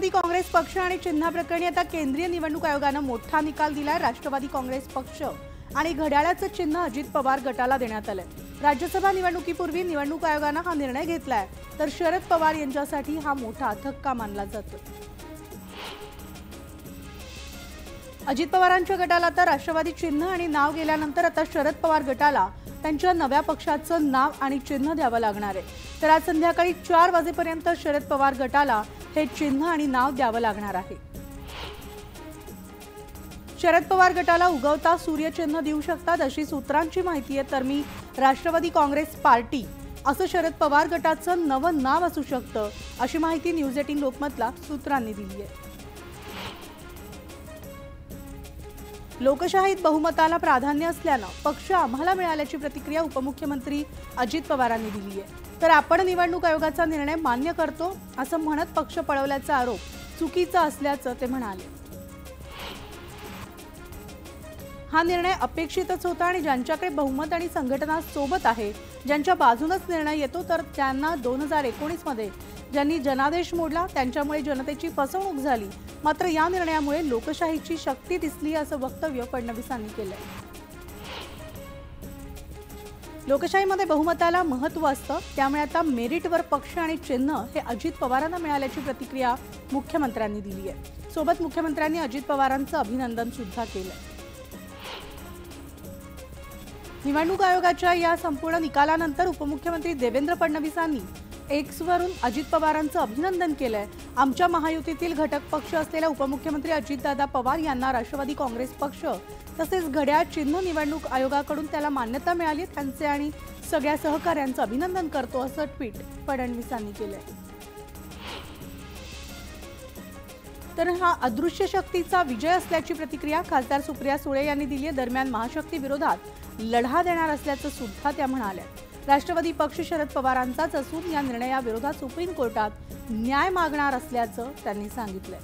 राष्ट्रवादी काँग्रेस पक्ष आणि चिन्हाप्रकरणी आता केंद्रीय निवडणूक आयोगानं मोठा निकाल दिलाय राष्ट्रवादी काँग्रेस पक्ष. आणि घड्याळाचं चिन्ह अजित पवार गटाला देण्यात आलंय. राज्यसभा निवडणुकीपूर्वी निवडणूक आयोगानं हा निर्णय घेतलाय. तर शरद पवार यांच्यासाठी हा मोठा धक्का मानला जातो अजित पवारांच्या गटाला तर राष्ट्रवादी चिन्ह आणि नाव गेल्यानंतर आता शरद पवार गटाला त्यांच्या नव्या पक्षाचं नाव आणि चिन्ह द्यावं लागणार आहे. तर आज संध्याकाळी चार वाजेपर्यंत शरद पवार गटाला हे चिन्ह आणि नाव द्यावं लागणार आहे. शरद पवार गटाला उगवता सूर्यचिन्ह देऊ शकतात अशी सूत्रांची माहिती आहे तर मी राष्ट्रवादी काँग्रेस पार्टी असं शरद पवार गटाचं नवं नाव असू शकतं अशी माहिती न्यूज एटीन लोकमतला सूत्रांनी दिली आहे. लोकशाहीत बहुमताला प्राधान्य असल्यानं पक्ष आम्हाला मिळाल्याची प्रतिक्रिया उपमुख्यमंत्री अजित पवारांनी दिली आहे. तर आपण निवडणूक आयोगाचा निर्णय मान्य करतो असं म्हणत पक्ष पळवल्याचा आरोप चुकीचा असल्याचं ते म्हणाले. हा निर्णय अपेक्षितच होता आणि ज्यांच्याकडे बहुमत आणि संघटना सोबत आहे ज्यांच्या बाजूनच निर्णय येतो तर त्यांना दोन हजार एकोणीसमध्ये ज्यांनी जनादेश मोडला त्यांच्यामुळे जनतेची फसवणूक झाली. मात्र या निर्णयामुळे लोकशाहीची शक्ती दिसली असं वक्तव्य फडणवीसांनी केलंय. लोकशाहीमध्ये बहुमताला महत्त्व असतं त्यामुळे आता मेरिटवर पक्ष आणि चिन्ह हे अजित पवारांना मिळाल्याची प्रतिक्रिया मुख्यमंत्र्यांनी दिली आहे. सोबत मुख्यमंत्र्यांनी अजित पवारांचं अभिनंदन सुद्धा केलं निवडणूक आयोगाच्या या संपूर्ण निकालानंतर उपमुख्यमंत्री देवेंद्र फडणवीसांनी एक्सवरून अजित पवारांचं अभिनंदन केलंय. आमच्या महायुतीतील घटक पक्ष असलेल्या उपमुख्यमंत्री अजितदादा पवार यांना राष्ट्रवादी काँग्रेस पक्ष तसेच घड्याळ चिन्ह निवडणूक आयोगाकडून त्याला मान्यता मिळाली. त्यांचे आणि सगळ्या सहकाऱ्यांचं अभिनंदन करतो असं ट्विट फडणवीसांनी केलंय. तर हा अदृश्य शक्तीचा विजय असल्याची प्रतिक्रिया खासदार सुप्रिया सुळे यांनी दिली आहे दरम्यान महाशक्ती विरोधात लढा देणार असल्याचं सुद्धा त्या म्हणाल्या. राष्ट्रवादी पक्ष शरद पवारांचाच असून या निर्णयाविरोधात सुप्रीम कोर्टात न्याय मागणार असल्याचं त्यांनी सांगितलंय.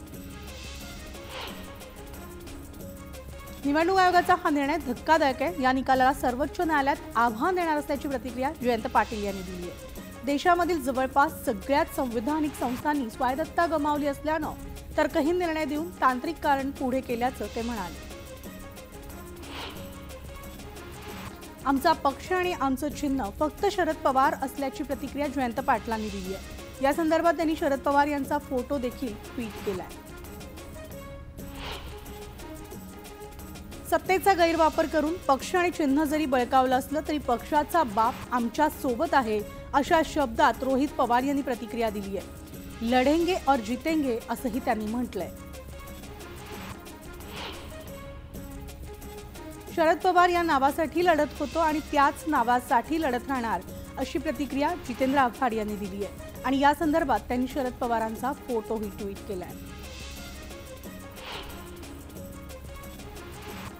निवडणूक आयोगाचा हा निर्णय धक्कादायक आहे. या निकालाला सर्वोच्च न्यायालयात आव्हान देणार असल्याची प्रतिक्रिया जयंत पाटील यांनी दिली आहे. देशामधील जवळपास सगळ्याच संविधानिक संस्थांनी स्वायत्तता गमावली असल्यानं तर काही निर्णय देऊन तांत्रिक कारण पुढे केल्याचं ते म्हणाले. आमचा पक्ष आणि आमचं चिन्ह फक्त शरद पवार असल्याची प्रतिक्रिया जयंत पाटलांनी दिली आहे. या संदर्भात त्यांनी शरद पवार यांचा फोटो देखील ट्विट केलाय. सत्तेचा गैरवापर करून पक्ष आणि चिन्ह जरी बळकावलं असलं तरी पक्षाचा बाप आमच्यासोबत आहे अशा शब्दात रोहित पवार यांनी प्रतिक्रिया दिली आहे. लढेंगे और जितेंगे असंही त्यांनी म्हटलंय. शरद पवार या नावासाठी लढत होतो आणि त्याच नावासाठी लढत राहणार अशी प्रतिक्रिया जितेंद्र आव्हाड यांनी दिली आहे. आणि या संदर्भात त्यांनी शरद पवारांचा फोटोही ट्विट केलाय.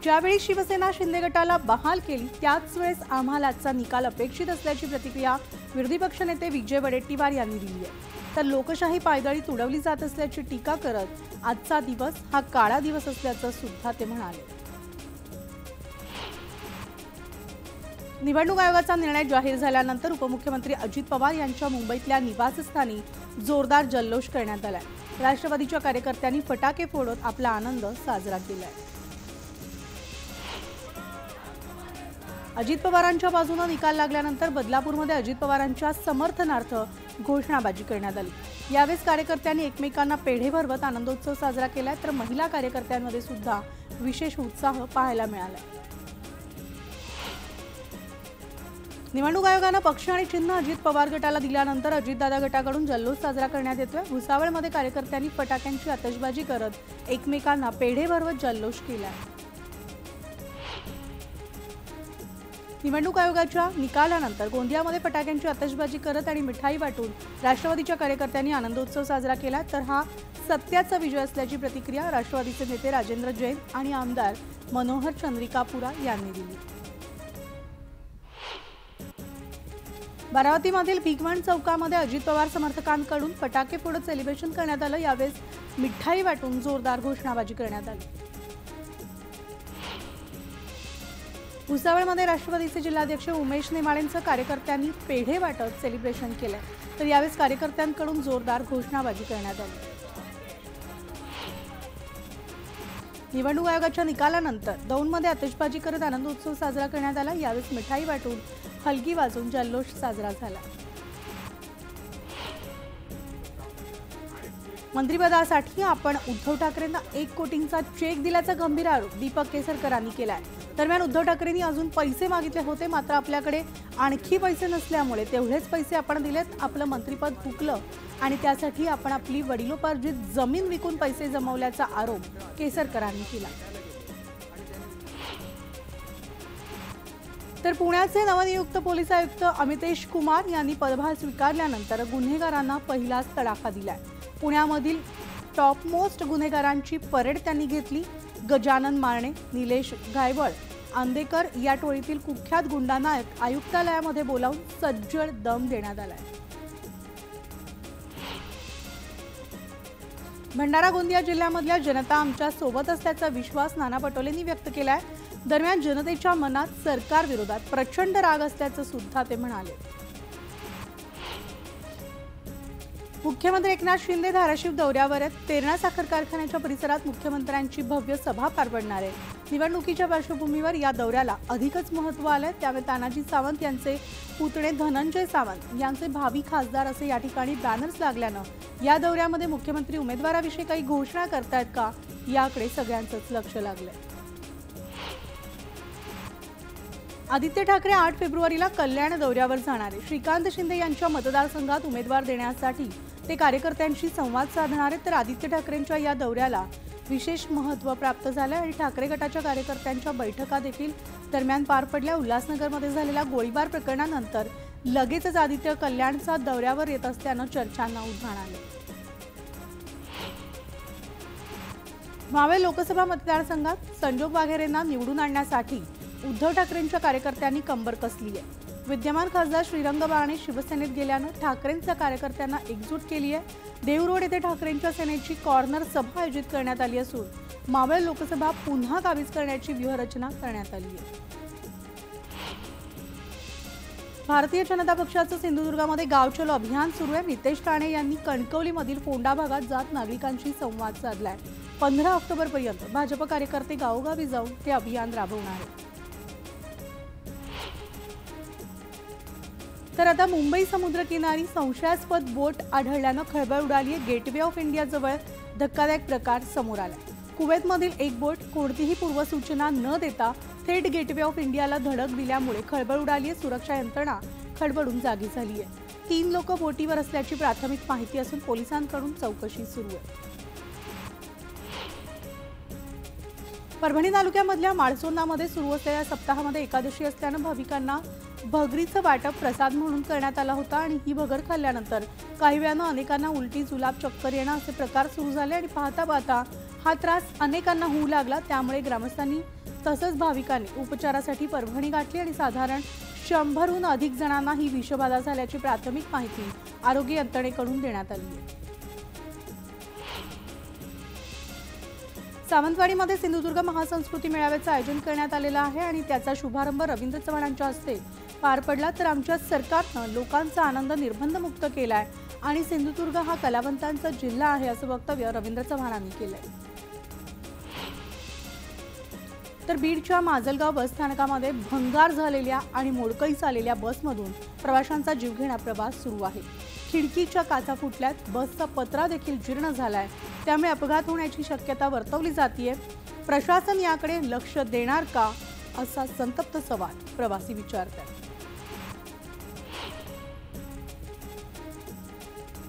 ज्यावेळी शिवसेना शिंदे गटाला बहाल केली त्याच वेळेस आम्हाला आजचा निकाल अपेक्षित असल्याची प्रतिक्रिया विरोधी पक्षनेते विजय वडेट्टीवार यांनी दिली आहे. तर लोकशाही पायदळी तुडवली जात असल्याची टीका करत आजचा दिवस हा काळा दिवस असल्याचं सुद्धा ते म्हणाले. निवडणूक आयोगाचा निर्णय जाहीर झाल्यानंतर उपमुख्यमंत्री अजित पवार यांच्या मुंबईतल्या निवासस्थानी जोरदार जल्लोष करण्यात आलाय. राष्ट्रवादीच्या कार्यकर्त्यांनी फटाके फोडत आपला आनंद साजरा केलाय. अजित पवारांच्या बाजूने निकाल लागल्यानंतर बदलापूरमध्ये अजित पवारांच्या समर्थनार्थ घोषणाबाजी करण्यात आली. यावेळेस कार्यकर्त्यांनी एकमेकांना पेढे भरवत आनंदोत्सव साजरा केलाय तर महिला कार्यकर्त्यांमध्ये सुद्धा विशेष उत्साह पाहायला मिळाला निवडणूक आयोगानं पक्ष आणि चिन्ह अजित पवार गटाला दिल्यानंतर अजितदादा गटाकडून जल्लोष साजरा करण्यात येतोय. भुसावळमध्ये कार्यकर्त्यांनी फटाक्यांची आतषबाजी करत एकमेकांना पेढे भरवत जल्लोष केला निवडणूक आयोगाच्या निकालानंतर गोंदियामध्ये फटाक्यांची आतषबाजी करत आणि मिठाई वाटून राष्ट्रवादीच्या कार्यकर्त्यांनी आनंदोत्सव साजरा केला. तर हा सत्याचा विजय असल्याची प्रतिक्रिया राष्ट्रवादीचे नेते राजेंद्र जैन आणि आमदार मनोहर चंद्रिकापुरा यांनी दिली. बारामतीमधील भिगवण चौकामध्ये अजित पवार समर्थकांकडून फटाके फोडत सेलिब्रेशन करण्यात आलं. यावेळेस मिठाई वाटून जोरदार घोषणाबाजी करण्यात आली. भुसावळमध्ये राष्ट्रवादीचे जिल्हाध्यक्ष उमेश नेमाळेंचं कार्यकर्त्यांनी पेढे वाटत सेलिब्रेशन केलं. तर यावेळेस कार्यकर्त्यांकडून जोरदार घोषणाबाजी करण्यात आली. निवडणूक आयोगाच्या निकालानंतर दौंडमध्ये आतिषबाजी करत आनंद उत्सव साजरा करण्यात आला. यावेळेस मिठाई वाटून हलगी वाजून जल्लोष साजरा झाला. मंत्रिपदासाठी आपण उद्धव ठाकरेंना एक कोटींचा चेक दिल्याचा गंभीर आरोप दीपक केसरकरांनी केला आहे दरम्यान उद्धव ठाकरेंनी अजून पैसे मागितले होते मात्र आपल्याकडे आणखी पैसे नसल्यामुळे तेवढेच पैसे आपण दिलेत. आपलं मंत्रिपद हुकलं आणि त्यासाठी आपण आपली वडिलोपार्जित जमीन विकून पैसे जमवल्याचा आरोप केसरकरांनी केला. तर पुण्याचे नवनियुक्त पोलीस आयुक्त अमितेश कुमार यांनी पदभार स्वीकारल्यानंतर गुन्हेगारांना पहिलाच तडाखा दिलाय. पुण्यामधील टॉपमोस्ट गुन्हेगारांची परेड त्यांनी घेतली. गजानन मारणे निलेश गायवळ आंदेकर या टोळीतील कुख्यात गुंडांना आयुक्तालयामध्ये बोलावून सज्जड दम देण्यात आलाय. भंडारा गोंदिया जिल्ह्यामधल्या जनता आमच्यासोबत असल्याचा विश्वास नाना पटोलेंनी व्यक्त केलाय. दरम्यान जनतेच्या मनात सरकार विरोधात प्रचंड राग असल्याचं सुद्धा ते म्हणाले. मुख्यमंत्री एकनाथ शिंदे धाराशिव दौऱ्यावर आहेत. तेरणा साखर कारखान्याच्या परिसरात मुख्यमंत्र्यांची भव्य सभा पार पडणार आहे. निवडणुकीच्या पार्श्वभूमीवर या दौऱ्याला अधिकच महत्त्व आलं त्यामुळे तानाजी सावंत यांचे पुतणे धनंजय सावंत यांचे भावी खासदार असे या ठिकाणी बॅनर्स लागल्यानं या दौऱ्यामध्ये मुख्यमंत्री उमेदवाराविषयी काही घोषणा करतायत का? याकडे सगळ्यांचंच लक्ष लागलंय. आदित्य ठाकरे आठ फेब्रुवारीला कल्याण दौऱ्यावर जाणार आहे श्रीकांत शिंदे यांच्या मतदारसंघात उमेदवार देण्यासाठी ते कार्यकर्त्यांशी संवाद साधणार आहेत तर आदित्य ठाकरेंच्या या दौऱ्याला विशेष महत्त्व प्राप्त झालं आणि ठाकरे गटाच्या कार्यकर्त्यांच्या बैठका देखील दरम्यान पार पडल्या. उल्हासनगरमध्ये झालेल्या गोळीबार प्रकरणानंतर लगेचच आदित्य कल्याणचा दौऱ्यावर येत असल्यानं चर्चांना उधाण आले. मावे लोकसभा मतदारसंघात संजोग वाघेरेंना निवडून आणण्यासाठी उद्धव ठाकरेंच्या कार्यकर्त्यांनी कंबर कसली आहे? विद्यमान खासदार श्रीरंग बारणे शिवसेनेत गेल्यानं ठाकरेंच्या कार्यकर्त्यांना एकजूट केली आहे. देवरोड येथे ठाकरेंच्या सेनेची कॉर्नर सभा आयोजित करण्यात आली असून मावळ लोकसभा पुन्हा काबीज करण्याची व्यूहरचना करण्यात आली आहे. भारतीय जनता पक्षाचं सिंधुदुर्गामध्ये गावचलो अभियान सुरू आहे. नितेश राणे यांनी कणकवलीमधील फोंडा भागात जात नागरिकांशी संवाद साधलाय. पंधरा ऑक्टोबरपर्यंत भाजप कार्यकर्ते गावोगावी जाऊन ते अभियान राबवणार आहेत. तर आता मुंबई समुद्रकिनारी संशयास्पद बोट आढळल्यानं खळबळ उडाली आहे. गेटवे ऑफ इंडियाजवळ धक्कादायक प्रकार समोर आला. कुवेतमधील एक बोट कोणतीही पूर्वसूचना न देता थेट गेटवे ऑफ इंडियाला धडक दिल्यामुळे खळबळ उडाली आहे. सुरक्षा यंत्रणा खडबडून जागी झाली आहे. तीन लोक बोटीवर असल्याची प्राथमिक माहिती असून पोलिसांकडून चौकशी सुरू आहे. परभणी तालुक्यामधल्या माळसोंदामध्ये सुरू असलेल्या सप्ताहामध्ये एकादशी असल्यानं भाविकांना भगरीचं वाटप प्रसाद म्हणून करण्यात आला होता आणि ही भगर खाल्ल्यानंतर काही वेळानं अनेकांना उलटी जुलाब चक्कर येणं असे प्रकार सुरू झाले आणि पाहता पाहता हा त्रास अनेकांना होऊ लागला. त्यामुळे ग्रामस्थांनी तसंच भाविकांनी उपचारासाठी परभणी गाठली आणि साधारण शंभरहून अधिक जणांना ही विषबाधा झाल्याची प्राथमिक माहिती आरोग्य यंत्रणेकडून देण्यात आली आहे. सावंतवाडीमध्ये सिंधुदुर्ग महासंस्कृती मेळाव्याचं आयोजन करण्यात आलेलं आहे आणि त्याचा शुभारंभ रवींद्र चव्हाणांच्या हस्ते पार पडला. तर आमच्या सरकारनं लोकांचा आनंद निर्बंधमुक्त केलाय आणि सिंधुदुर्ग हा कलावंतांचा जिल्हा आहे असं वक्तव्य रवींद्र चव्हाणांनी केलंय. तर बीडच्या माजलगाव बस स्थानकामध्ये भंगार झालेल्या आणि मोडकळीस आलेल्या बसमधून प्रवाशांचा जीवघेणा प्रवास सुरू आहे. खिडकीच्या काचा फुटल्यात बसचा पत्रा देखील जीर्ण झालाय. त्यामुळे अपघात होण्याची शक्यता वर्तवली जाते प्रशासन याकडे लक्ष देणार का? असा संतप्त सवाल प्रवासी विचारतात.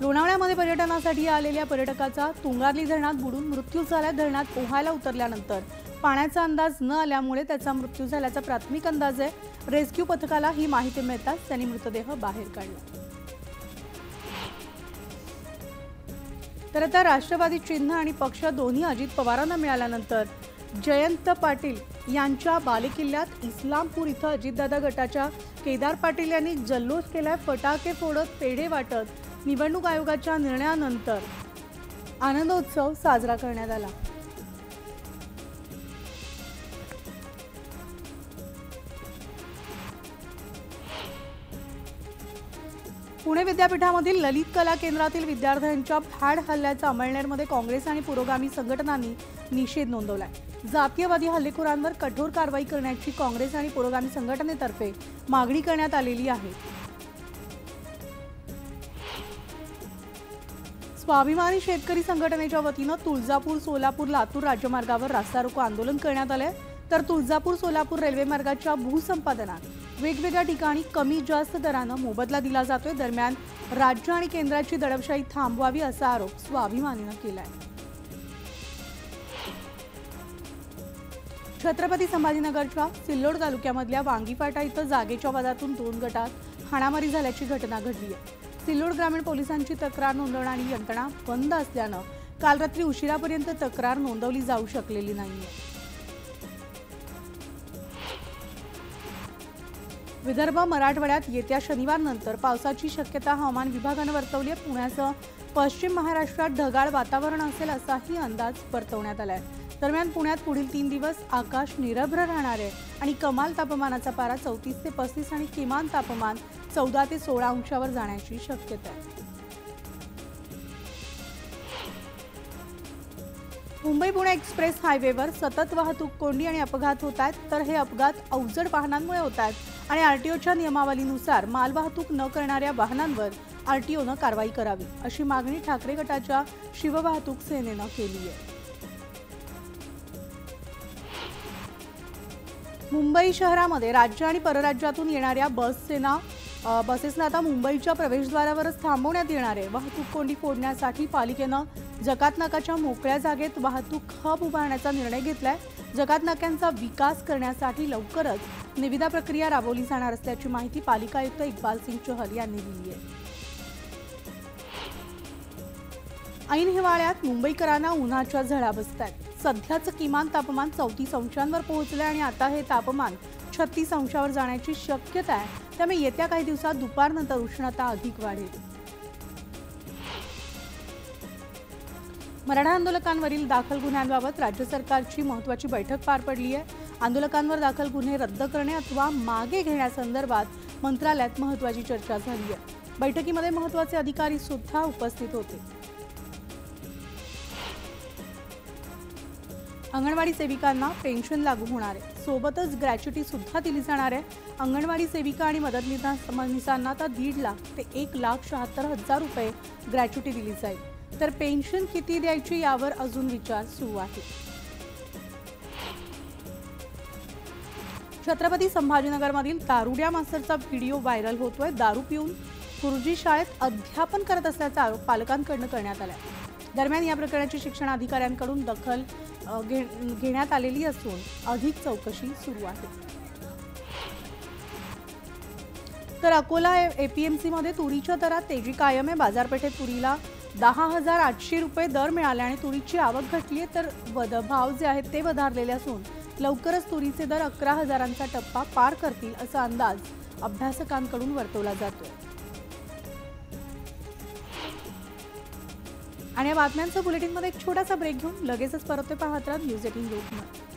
लोणावळ्यामध्ये पर्यटनासाठी आलेल्या पर्यटकाचा तुंगारली धरणात बुडून मृत्यू झाला. धरणात पोहायला उतरल्यानंतर पाण्याचा अंदाज न आल्यामुळे त्याचा मृत्यू झाल्याचा प्राथमिक अंदाज आहे. रेस्क्यू पथकाला ही माहिती मिळताच त्यांनी मृतदेह बाहेर काढला. तर आता राष्ट्रवादी चिन्ह आणि पक्ष दोन्ही अजित पवारांना मिळाल्यानंतर जयंत पाटील यांच्या बालेकिल्ल्यात इस्लामपूर इथं अजितदादा गटाच्या केदार पाटील यांनी जल्लोष केलाय फटाके फोडत पेढे वाटत निवडणूक आयोगाच्या निर्णयानंतर आनंदोत्सव साजरा करण्यात आला. पुणे विद्यापीठामधील ललित कला केंद्रातील विद्यार्थ्यांच्या फॅड हल्ल्याचा अमळनेरमध्ये काँग्रेस आणि पुरोगामी संघटनांनी निषेध नोंदवलाय. जातीयवादी हल्लेखोरांवर कठोर कारवाई करण्याची काँग्रेस आणि पुरोगामी संघटनेतर्फे मागणी करण्यात आलेली आहे. स्वाभिमानी शेतकरी संघटनेच्या वतीनं तुळजापूर सोलापूर लातूर राज्यमार्गावर रास्ता रोको आंदोलन करण्यात आलंय. तर तुळजापूर सोलापूर रेल्वे मार्गाच्या भूसंपादनात वेगवेगळ्या ठिकाणी कमी जास्त दरानं मोबदला दिला जातोय. दरम्यान राज्य आणि केंद्राची दडपशाही थांबवावी असा आरोप स्वाभिमानीनं केलाय. छत्रपती संभाजीनगरच्या सिल्लोड तालुक्यामधल्या वांगीफाटा इथं जागेच्या वादातून दोन गटात हाणामारी झाल्याची घटना घडली आहे. सिल्लोड ग्रामीण पोलिसांची तक्रार नोंदवणारी यंत्रणा बंद असल्यानं काल रात्री उशिरापर्यंत तक्रार नोंदवली जाऊ शकलेली नाहीये. विदर्भ मराठवाड्यात येत्या शनिवारनंतर पावसाची शक्यता हवामान विभागानं वर्तवली आहे. पुण्यासह पश्चिम महाराष्ट्रात ढगाळ वातावरण असेल असाही अंदाज वर्तवण्यात आहे दरम्यान पुण्यात पुढील तीन दिवस आकाश निरभ्र राहणार आहे आणि कमाल तापमानाचा पारा चौतीस ते पस्तीस आणि किमान तापमान चौदा ते सोळा अंशावर जाण्याची शक्यता आहे. मुंबई पुणे एक्सप्रेस हायवेवर सतत वाहतूक कोंडी आणि अपघात होत आहेत. तर हे अपघात अवजड वाहनांमुळे होत आहेत. आणि आरटीओच्या नियमावलीनुसार मालवाहतूक न करणाऱ्या वाहनांवर आरटीओनं कारवाई करावी अशी मागणी ठाकरे गटाच्या शिववाहतूक सेनेनं केली आहे. मुंबई शहरामध्ये राज्य आणि परराज्यातून येणाऱ्या बससेना बसेसना आता मुंबईच्या प्रवेशद्वारावरच थांबवण्यात येणार आहे. वाहतूक कोंडी फोडण्यासाठी पालिकेनं जकात नाकाच्या मोकळ्या जागेत वाहतूक हब उभारण्याचा निर्णय घेतलाय. जकात नाक्यांचा विकास करण्यासाठी लवकरच निविदा प्रक्रिया राबवली जाणार असल्याची माहिती पालिका आयुक्त इक्बाल सिंग चहल यांनी दिली आहे. ऐन हिवाळ्यात मुंबईकरांना उन्हाच्या झळा बसत आहेत सध्याचं किमान तापमान चौतीस अंशांवर पोहोचलं आणि आता हे तापमान छत्तीस अंशावर जाण्याची शक्यता आहे. त्यामुळे येत्या काही दिवसात दुपारनंतर उष्णता अधिक वाढेल. मराठा आंदोलकांवरील दाखल गुन्ह्यांबाबत राज्य सरकारची महत्वाची बैठक पार पडली आहे. आंदोलकांवर दाखल गुन्हे रद्द करणे अथवा मागे घेण्यासंदर्भात मंत्रालयात महत्वाची चर्चा झाली आहे. बैठकीमध्ये महत्त्वाचे अधिकारी सुद्धा उपस्थित होते. अंगणवाडी सेविकांना पेन्शन लागू होणार आहे. सोबतच ग्रॅच्युटी सुद्धा दिली जाणार आहे. अंगणवाडी सेविका आणि मदतनीसांना आता दीड लाख ते एक लाख शहात्तर हजार रुपये ग्रॅच्युटी दिली जाईल. तर पेन्शन किती द्यायची यावर अजून विचार सुरू आहे. छत्रपती संभाजीनगरमधील दारुड्या मास्तरचा व्हिडिओ व्हायरल होतोय. दारू पिऊन गुरुजी शाळेत अध्यापन करत असल्याचा आरोप पालकांकडून करण्यात आला दरम्यान या प्रकरणाची शिक्षण अधिकाऱ्यांकडून दखल घे- घेण्यात आलेली असून अधिक चौकशी सुरू आहे. तर अकोला एपीएमसीमध्ये तुरीच्या दरात तेजी कायम आहे. बाजारपेठेत तुरीला दहा हजार आठशे रुपये दर मिळाले आणि तुरीची आवक घटली आहे तर वद भाव जे आहेत ते वधारलेले असून लवकरच तुरीचे दर अकरा हजारांचा टप्पा पार करतील असा अंदाज अभ्यासकांकडून वर्तवला जातो आणि या बातम्यांचं बुलेटिनमध्ये एक छोटासा ब्रेक घेऊन लगेचच परत पाहत राहा न्यूज एटीन लोकमत.